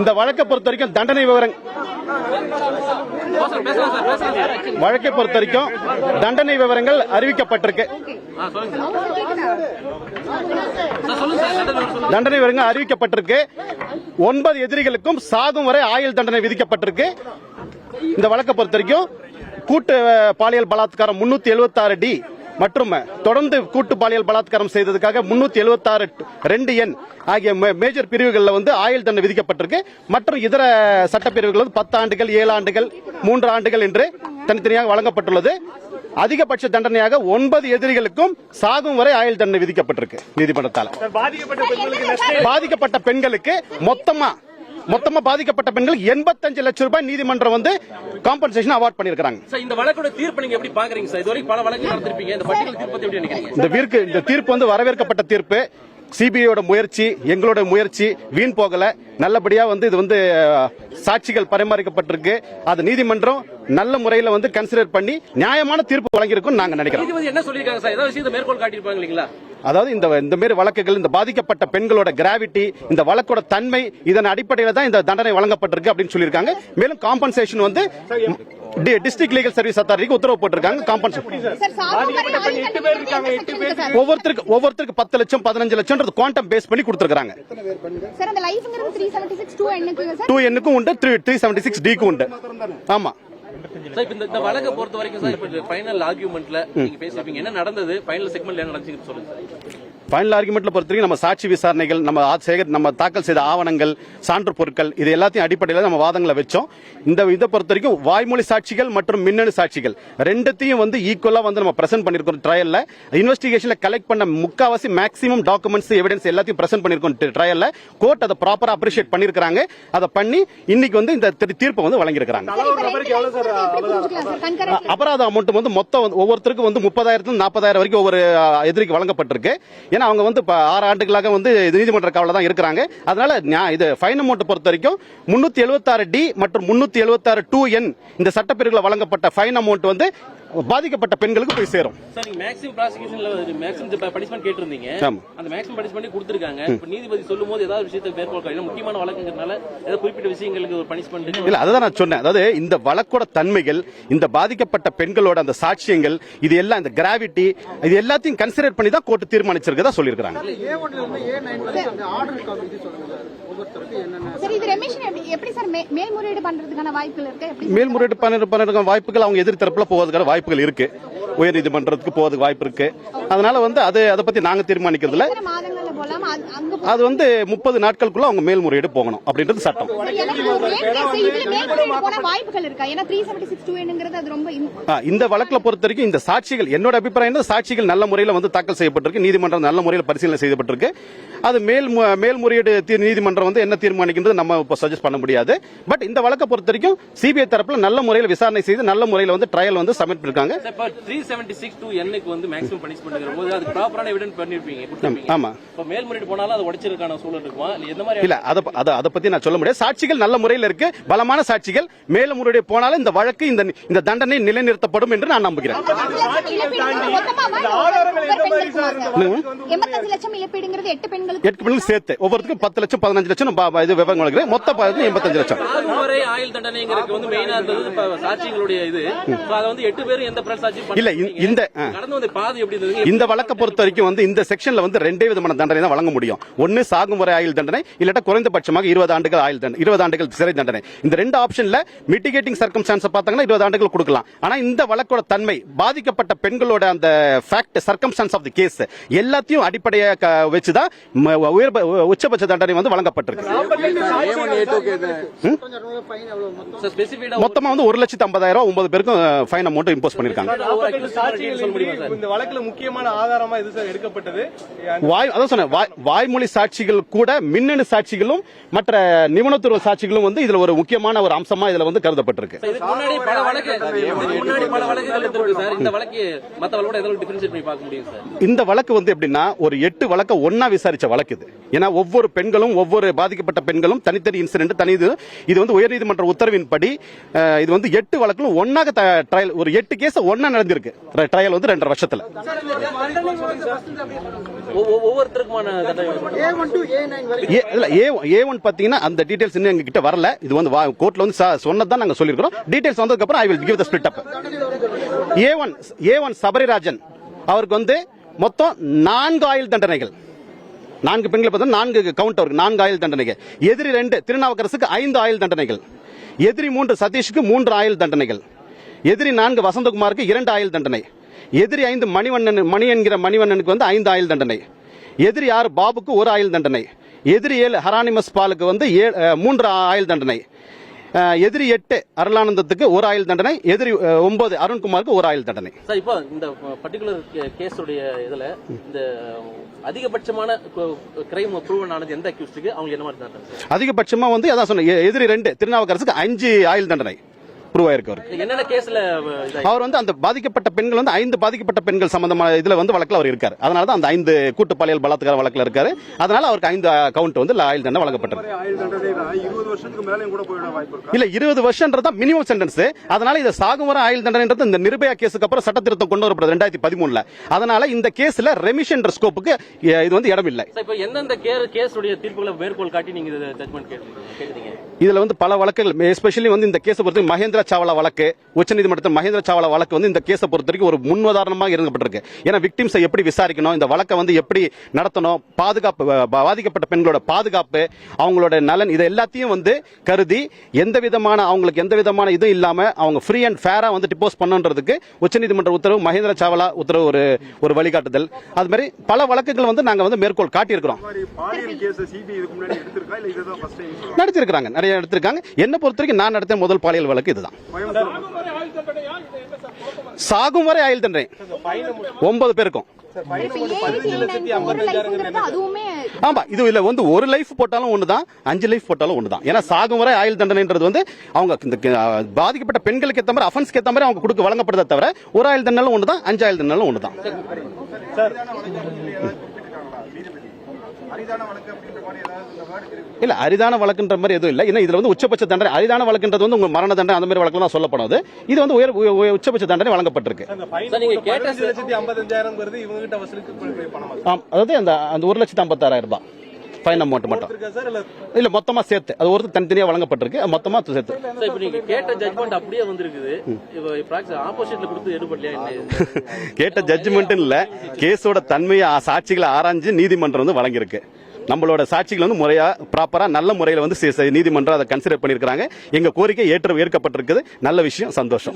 இந்த வழக்கை பொறுத்த வரைக்கும் தண்டனை விவரம் வழக்கை பொறுத்த வரைக்கும் தண்டனை விவரங்கள் அறிவிக்கப்பட்டிருக்கு. தண்டனை விவரங்கள் அறிவிக்கப்பட்டிருக்கு. ஒன்பது எதிரிகளுக்கும் சாகும் வரை ஆயுள் தண்டனை விதிக்கப்பட்டிருக்கு. இந்த வழக்கை பொறுத்த வரைக்கும் கூட்டு பாலியல் பலாத்காரம் முன்னூத்தி எழுபத்தி ஆறு டி. மற்றும் தொடர்ந்து கூட்டு பாலியல் பலாத்காரம் செய்ததுக்காக முன்னூத்தி எழுபத்தி ஆறு ரெண்டு எண் ஆகிய மேஜர் பிரிவுகளில் வந்து ஆயுள் தண்டனை விதிக்கப்பட்டிருக்கு. மற்றும் இதர சட்டப்பிரிவுகள் வந்து பத்து ஆண்டுகள் ஏழு ஆண்டுகள் மூன்று ஆண்டுகள் என்று தனித்தனியாக வழங்கப்பட்டுள்ளது. அதிகபட்ச தண்டனையாக ஒன்பது எதிரிகளுக்கும் சாகும் வரை ஆயுள் தண்டனை விதிக்கப்பட்டிருக்கு நீதிமன்றத்தால். பாதிக்கப்பட்ட பெண்களுக்கு மொத்தமா மொத்தமா பாதிக்கப்பட்ட பெண்கள் 85 லட்சம் ரூபாய் நீதிமன்றம் வந்து காம்பன்சேஷன் அவார்ட் பண்ணிருக்காங்க இந்த வழக்கோட தீர்ப்பு நீங்க எப்படி பாக்குறீங்க சார்? இதுவரைக்கும் பல வழக்கு நடத்திருப்பீங்க இந்த பட்டியல் தீர்ப்பு பத்தி எப்படி நினைக்கிறீங்க? இந்த தீர்ப்பு இந்த தீர்ப்பு வந்து வரவேற்கப்பட்ட தீர்ப்பு. சிபிஐயோட முயற்சி எங்களோட முயற்சி வீண் போகல. நல்லபடியா வந்து இது வந்து சாட்சிகள் பரிமாறிக்கப்பட்டிருக்கு. அது நீதிமன்றம் நல்ல முறையில வந்து கன்சிடர் பண்ணி நியாயமான தீர்ப்பு வழங்கியிருக்கும் நாங்க நினைக்கிறோம். என்ன சொல்லியிருக்காங்க சார்? ஏதாவது விஷயத்தை மேற்கோள் காட்டியிருப்பாங்க இல்லைங்களா? அதாவது இந்த இந்த மாதிரி வழக்குகள் இந்த பாதிக்கப்பட்ட பெண்களோட கிராவிட்டி இந்த வழக்கோட தன்மை இதன் அடிப்படையில் தான் இந்த தண்டனை வழங்கப்பட்டிருக்கு அப்படின்னு சொல்லியிருக்காங்க. மேலும் காம்பன்சேஷன் வந்து டிஸ்ட்ரிக்ட் லீகல் சர்வீஸ் அத்தாரிட்டிக்கு உத்தரவு போட்டிருக்காங்க. காம்பன்சேஷன்? ஒவ்வொருத்தருக்கு ஒவ்வொருத்தருக்கு பத்து லட்சம் பதினஞ்சு லட்சம் குவாண்டம் பேஸ் பண்ணி கொடுத்துருக்காங்க டூ எண்ணுக்கும் உண்டு த்ரீ த்ரீ செவன்டி சிக்ஸ் டிக்கும் உண்டு. ஆமா. சார் இப்ப இந்த- இந்த வழக்கை பொறுத்த வரைக்கும் சார் இப்ப ஃபைனல் ஆர்குமெண்ட்ல நீங்க பேசிருப்பீங்க. என்ன நடந்தது? ஃபைனல் செக்மெண்ட்ல என்ன நடந்துச்சு சொல்லுங்க சார். ஃபைனல் ஆர்குமெண்ட்ல பொறுத்த வரைக்கும் நம்ம சாட்சி விசாரணைகள் நம்ம சேகர் நம்ம தாக்கல் செய்த ஆவணங்கள் சான்று பொருட்கள் இது எல்லாத்தையும் அடிப்படையில் நம்ம வாதங்களை வச்சோம். இந்த இதை பொறுத்த வரைக்கும் வாய்மொழி சாட்சிகள் மற்றும் மின்னணு சாட்சிகள் ரெண்டுத்தையும் வந்து ஈக்குவலா வந்து நம்ம பிரசன்ட் பண்ணிருக்கோம் ட்ரையல்ல இன்வெஸ்டிகேஷன்ல கலெக்ட் பண்ண முக்காவாசி மேக்ஸிமம் டாக்குமெண்ட்ஸ் எவிடன்ஸ் எல்லாத்தையும் பிரசன்ட் பண்ணிருக்கோம் ட்ரையல்ல கோர்ட் அதை ப்ராப்பரா அப்ரிஷியேட் பண்ணிருக்காங்க அதை பண்ணி இன்னைக்கு வந்து இந்த தீர்ப்பை வந்து வழங்கியிருக்காங்க அபராத அமௌண்ட் வந்து மொத்தம் ஒவ்வொருத்தருக்கும் வந்து முப்பதாயிரத்துல நாற்பதாயிரம் வரைக்கும் ஒவ்வொரு எதிரிக்கு வழங்கப்பட்டிருக்கு. ஏன்னா அவங்க வந்து ஆறு ஆண்டுகளாக வந்து இது நீதிமன்ற காவல தான் இருக்கிறாங்க. அதனால நியா- இது ஃபைன் அமௌண்ட் பொறுத்த வரைக்கும் முன்னூத்தி எழுபத்தாறு டி மற்றும் முன்னூத்தி எழுபத்தாறு டூ என் இந்த சட்டப்பிரிவுல வழங்கப்பட்ட ஃபைன் அமௌண்ட் வந்து பாதிக்கப்பட்ட பெண்களுக்கு போய் சேரும். மேக்ஸிமம் ப்ராசிக்யூஷன்ல மேக்ஸிமம் பனிஷ்மெண்ட் கேட்டிருந்தீங்க. அந்த மேக்ஸிமம் பனிஷ்மெண்ட் கொடுத்துருக்காங்க. இப்ப நீதிபதி சொல்லும் போது ஏதாவது விஷயத்தை மேற்கோள் காட்டணும் முக்கியமான வழக்குங்கிறதுனால ஏதாவது குறிப்பிட்ட விஷயங்களுக்கு ஒரு பனிஷ்மெண்ட் இல்ல அதுதான் நான் சொன்னேன். அதாவது இந்த வழக்கோட தன்மைகள் இந்த பாதிக்கப்பட்ட பெண்களோட அந்த சாட்சியங்கள் இது எல்லாம் இந்த கிராவிட்டி இது எல்லாத்தையும் கன்சிடர் பண்ணி தான் கோர்ட் தீர்மானிச்சிருக்கதா சொல்லியிருக்காங்க சார் இது ரெமிஷன் எப்படி சார் மேல்முறையீடு பண்றதுக்கான வாய்ப்புகள் இருக்கு? மேல்முறையீடு அவங்க எதிர் தரப்புல போவதற்கான வாய்ப்புகள் இருக்கு. உயர் நீதிமன்றத்துக்கு போவதுக்கு வாய்ப்பு இருக்கு. அதனால வந்து அது அதை பத்தி நாங்க தீர்மானிக்கிறது அது- அங்க போ- அது வந்து முப்பது நாட்களுக்குள்ள அவங்க மேல்முறையீடு போகணும் அப்படின்றது சட்டம். இந்த வழக்குல பொறுத்த வரைக்கும் இந்த சாட்சிகள் என்னோட அபிப்பிராயம் சாட்சிகள் நல்ல முறையில் வந்து தாக்கல் செய்யப்பட்டிருக்கு நீதிமன்றம் நல்ல முறையில் பரிசீலனை செய்யப்பட்டிருக்கு. அது மேல் மேல்முறையீடு நீதிமன்றம் வந்து என்ன தீர்மானிக்கின்றது நம்ம இப்போ சஜஸ்ட் பண்ண முடியாது. பட் இந்த வழக்கை பொறுத்த வரைக்கும் சிபிஐ தரப்புல நல்ல முறையில் விசாரணை செய்து நல்ல முறையில் வந்து ட்ரையல் வந்து சப்மிட் பண்ணிருக்காங்க. த்ரீ செவன்டி சிக்ஸ் டூ வந்து மேக்ஸிமம் பனிஷ்மெண்ட் போது அது ப்ராப்பரான எவிடன்ஸ் பண்ணிருப்பீங்க கொடுத்திருப்பீங்க. ஆமா இப்ப மேல்முறையீடு போனாலும் அது உடைச்சிருக்கான சூழல் இருக்குமா? இல்ல எந்த மாதிரி இல்ல அத அத அத பத்தி நான் சொல்ல முடியாது. சாட்சிகள் நல்ல முறையில் இருக்கு. பலமான சாட்சிகள். மேல்முறையீடு போனாலும் இந்த வழக்கு இந்த இந்த தண்டனை நிலைநிறுத்தப்படும் என்று நான் நம்புகிறேன். எட்டு பெண்களுக்கு சேர்த்து. ஒவ்வொருத்தருக்கும் பத்து லட்சம் பதினஞ்சு லட்சம் பா- இது விவரம் வழங்குறேன் மொத்த பதினஞ்சு எண்பத்தஞ்சு லட்சம். ஆயுள் தண்டனைங்கிறது வந்து மெயினா இருந்தது சாட்சிகளுடைய இது. அதை வந்து எட்டு பேரும் எந்த பிரல் சாட்சியும் இல்ல. இந்த-. கடந்து வந்து பாதி எப்படி இந்த வழக்கை பொறுத்த வரைக்கும் வந்து இந்த செக்ஷன்ல வந்து ரெண்டே விதமான தண்டனை தான் வழங்க முடியும். ஒன்னு சாகும் வரை ஆயுள் தண்டனை இல்லாட்டா குறைந்தபட்சமாக இருபது ஆண்டுகள் ஆயுள் தண்டனை இருபது ஆண்டுகள் சிறை தண்டனை. இந்த ரெண்டு ஆப்ஷன்ல மிட்டிகேட்டிங் சர்க்கம்ஸ்டான்ஸ் பார்த்தாங்கன்னா இருபது ஆண்டுகள் கொடுக்கலாம். ஆனா இந்த வழக்கோட தன்மை பாதிக்கப்பட்ட பெண்களோட அந்த fact circumstances of the case எல்லாத்தையும் அடிப்படையா க- வச்சுதான் ம- உயர் உச்சபட்ச தண்டனை வந்து வழங்கப்பட்டிருக்கு. மொத்தமா வந்து ஒரு லட்சத்தி ஐம்பதாயிரம் ரூபாய் ஒன்பது பேருக்கும் ஃபைன் அமௌண்ட் இம்போஸ் சார்? இந்த வழக்குல முக்கியமான ஆதாரமா இது சார் எடுக்கப்பட்டது. வாய் அதான் சொன்னேன் வாய்மொழி சாட்சிகள் கூட மின்னணு சாட்சிகளும் மற்ற நிபுணத்துவ சாட்சிகளும் வந்து இதுல ஒரு முக்கியமான ஒரு அம்சமா இதுல வந்து கருதப்பட்டிருக்கு. இதுக்கு முன்னாடி பல வழக்கு இதுக்கு முன்னாடி பல வழக்குகள் இருக்கு சார். இந்த வழக்கு மத்த வழக்கோட எதாவது டிஃபரன்ஷியேட் பண்ணி பார்க்க முடியும் சார்? இந்த வழக்கு வந்து எப்படின்னா ஒரு எட்டு வழக்க ஒன்னா விசாரிச்ச வழக்கு இது. ஏன்னா ஒவ்வொரு பெண்களும் ஒவ்வொரு பாதிக்கப்பட்ட பெண்களும் தனித்தனி இன்சிடென்ட் தனி இது. இது வந்து உயர்நீதிமன்ற உத்தரவின்படி இது வந்து எட்டு வழக்கிலும் ஒன்னாக ட்ரையல் ஒரு எட்டு கேஸ் ஒன்னா நடந்திருக்கு. ட்ரையல் வந்து ரெண்டரை வருஷத்துல. ஒவ்வொருத்தருக்குமான ஏ இல்ல ஏ ஒன் பார்த்தீங்கன்னா அந்த டீடைல்ஸ் இன்னும் எங்ககிட்ட வரல. இது வந்து கோர்ட்டில் வந்து ச- சொன்னதுதான் நாங்க சொல்லியிருக்கிறோம். டீடைல்ஸ் வந்ததுக்கப்புறம் I will give the split up A one A one Sabarirajan அவருக்கு வந்து மொத்தம் நான்கு ஆயுள் தண்டனைகள். நான்கு பெண்களை பார்த்தா நான்கு கவுண்ட் அவருக்கு நான்கு ஆயுள் தண்டனைகள். எதிரி ரெண்டு திருநாவுக்கரசுக்கு ஐந்து ஆயுள் தண்டனைகள். எதிரி மூன்று சதீஷுக்கு மூன்று ஆயுள் தண்டனைகள். எதிரி நான்கு வசந்தகுமாருக்கு இரண்டு ஆயுள் தண்டனை. எதிரி ஐந்து மணிவண்ணன் மணி என்கிற மணிவண்ணனுக்கு வந்து ஐந்து ஆயுள் தண்டனை. எதிரி ஆறு பாபுக்கு ஒரு ஆயுள் தண்டனை. எதிரி ஏழு ஹரானிமஸ் பாலுக்கு வந்து அஹ், மூன்று ஆயுள் தண்டனை. எதிரி எட்டு அருளானந்தத்துக்கு ஒரு ஆயுள் தண்டனை எதிரி ஒன்பது அருண்குமாருக்கு ஒரு ஆயுள் தண்டனை. சார் இப்போ இந்த பர்டிகுலர் கேஸுடைய இதுல இந்த அதிகபட்சமான கிரைம் ப்ரூவன் ஆனது எந்த அக்யூஸ்டுக்கு அவங்க என்ன மாதிரி தண்டனை அதிகபட்சமா வந்து அதான் சொன்னேன் எதிரி ரெண்டு திருநாவுக்கரசுக்கு அஞ்சு ஆயுள் தண்டனை. ப்ரூவ் ஆயிருக்கு இதாகி அவர் வந்து அந்த பாதிக்கப்பட்ட பெண்கள் வந்து ஐந்து பாதிக்கப்பட்ட பெண்கள் சம்பந்தமான இதுல வந்து வழக்குல அவர் இருக்காரு. அதனால தான் அந்த ஐந்து கூட்டு பாலியல் பலாத்கார வழக்குல இருக்காரு. அதனால அவருக்கு ஐந்து கவுண்ட் வந்து ஆயுள் தண்டனை வழங்கப்பட்டது. ஆயுள் தண்டனை இருபது வருஷத்துக்கு மேலேயும் கூட போயிட வாய்ப்பு இருக்கா? இல்ல இருபது வருஷம்ன்றது தான் மினிமம் சென்டென்ஸ் அதனால இது சாகும் வர ஆயுள் தண்டனைன்றது இந்த நிர்பயா கேஸுக்கு அப்புறம் சட்ட திருத்தம் கொண்டு வரப்படுது ரெண்டாயிரத்தி பதிமூணுல. அதனால இந்த கேஸ்ல ரெமிஷன் ஸ்கோப்புக்கு இது வந்து இடம் இல்லை சார் இப்போ எந்தெந்த கே கேஸுடைய தீர்ப்புகளை மேற்கோள் காட்டி நீங்க ஜட்மெண்ட் கேட்டீங்க இதுல வந்து பல வழக்குகள் எஸ்பெஷலி வந்து இந்த கேஸை பொறுத்த மகேந்திர சாவலா வழக்கு உச்சநீதிமன்றத்தில் மகேந்திர சாவலா வழக்கு வந்து இந்த கேஸை பொறுத்த வரைக்கும் ஒரு முன்னுதாரணமாக இருக்கப்பட்டிருக்கு ஏன்னா விக்டிம்ஸை எப்படி விசாரிக்கணும் இந்த வழக்கை வந்து எப்படி நடத்தணும் பாதுகாப்பு பாதிக்கப்பட்ட பெண்களோட பாதுகாப்பு அவங்களோட நலன் இது எல்லாத்தையும் வந்து கருதி எந்த விதமான அவங்களுக்கு எந்த விதமான இதுவும் இல்லாம அவங்க ஃப்ரீ அண்ட் ஃபேரா வந்து டிப்போஸ் பண்ணுன்றதுக்கு உச்சநீதிமன்ற உத்தரவு மகேந்திர சாவலா உத்தரவு ஒரு ஒரு வழிகாட்டுதல். அது மாதிரி பல வழக்குகள் வந்து நாங்க வந்து மேற்கோள் காட்டியிருக்கிறோம். நடத்திருக்கிறாங்க நிறைய எடுத்திருக்காங்க. என்ன பொறுத்த வரைக்கும் நான் நடத்திய முதல் பாலியல் வழக்கு இதுதான். சாகும் வரை ஆயுள் தண்டனை. ஒன்பது பேருக்கும். ஆமா இது இல்ல வந்து ஒரு லைஃப் போட்டாலும் ஒண்ணுதான் அஞ்சு லைஃப் போட்டாலும் ஒண்ணுதான். ஏன்னா சாகும் வரை ஆயுள் தண்டனைன்றது வந்து அவங்க இந்த பாதிக்கப்பட்ட பெண்களுக்கு ஏத்த மாதிரி அஃபென்ஸ்க்கு ஏத்த மாதிரி அவங்க கொடுக்க வழங்கப்படுறத தவிர ஒரு ஆயுள் தண்டனும் ஒண்ணுதான் அஞ்சு ஆயுள் தண்டனும் ஒண்ணுதான். இல்ல அரிதான வழக்குன்ற மாதிரி எதுவும் இல்ல. ஏன்னா இதுல வந்து உச்சபட்ச தண்டனை அரிதான வழக்குன்றது வந்து உங்க மரண தண்டனை அந்த மாதிரி வழக்குலாம் தான் சொல்லப்படுது இது வந்து உயர் உய- உய- உச்சபட்ச தண்டனை வழங்கப்பட்டிருக்கு. அதாவது அந்த அந்த ஒரு லட்சத்தி ஐம்பத்தாறாயிரம் ரூபாய். ஃபைன் அமௌண்ட் மட்டும். இல்ல? இல்ல மொத்தமா சேர்த்து. அது ஒருத்தர் தனித்தனியா வழங்கப்பட்டிருக்கு. அது மொத்தமா சேர்த்து. சார் இப்போ நீங்க கேட்ட ஜட்மெண்ட் அப்படியே வந்திருக்குது. ஆப்போசிட்ல கொடுத்து எடுபடலையா? கேட்ட ஜட்ஜ்மெண்ட் இல்ல. கேஸோட தன்மையை சாட்சிகளை ஆராய்ஞ்சு நீதிமன்றம் வந்து வழங்கியிருக்கு. நம்மளோட சாட்சிகள் வந்து முறையா ப்ராப்பரா நல்ல முறையில வந்து நீதிமன்றம் அதை கன்சிடர் பண்ணிருக்காங்க எங்க கோரிக்கை ஏற்ற ஏற்கப்பட்டிருக்குது. நல்ல விஷயம் சந்தோஷம்.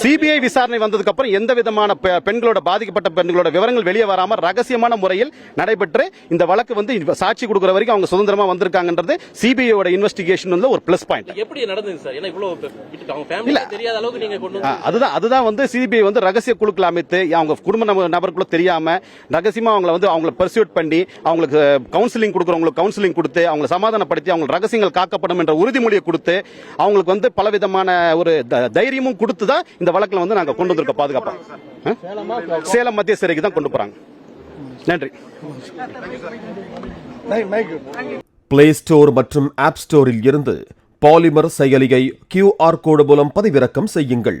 சிபிஐ விசாரணை வந்ததுக்கு அப்புறம் எந்த விதமான பெண்களோட பாதிக்கப்பட்ட பெண்களோட விவரங்கள் வெளியே வராம ரகசியமான முறையில் நடைபெற்று இந்த வழக்கு வந்து சாட்சி கொடுக்குற வரைக்கும் அவங்க சுதந்திரமா வந்திருக்காங்கன்றது சிபிஐயோட இன்வெஸ்டிகேஷன் வந்து ஒரு பிளஸ் பாயிண்ட் எப்படி நடந்தது சார் ஏன்னா இவ்வளவு விட்டு- அவங்க ஃபேமிலி தெரியாத அளவுக்கு நீங்க கொண்டு ஆ, வந்து அதுதான் அதுதான் வந்து சிபிஐ வந்து ரகசிய ரகசிய குழுக்கள் அமைத்து அவங்க குடும்ப நபருக்குள்ள தெரியாம ரகசியமா அவங்களை வந்து அவங்களை பர்சியூட் பண்ணி அவங்களுக்கு கவுன்சிலிங் கொடுக்குறவங்களுக்கு கவுன்சிலிங் கொடுத்து அவங்கள சமாதானப்படுத்தி அவங்க ரகசியங்கள் காக்கப்படும் என்ற உறுதிமொழியை கொடுத்து அவங்களுக்கு வந்து பலவிதமான ஒரு தைரியமும் கொடுத்து தான் இந்த வழக்கில் வந்து நாங்கள் கொண்டு வந்திருக்க பாதுகாப்பாக சேலம் மத்திய சிறைக்கு தான் கொண்டு போறாங்க. நன்றி. பிளே ஸ்டோர் மற்றும் ஆப் ஸ்டோரில் இருந்து பாலிமர் செயலியை கியூஆர் கோடு மூலம் பதிவிறக்கம் செய்யுங்கள்.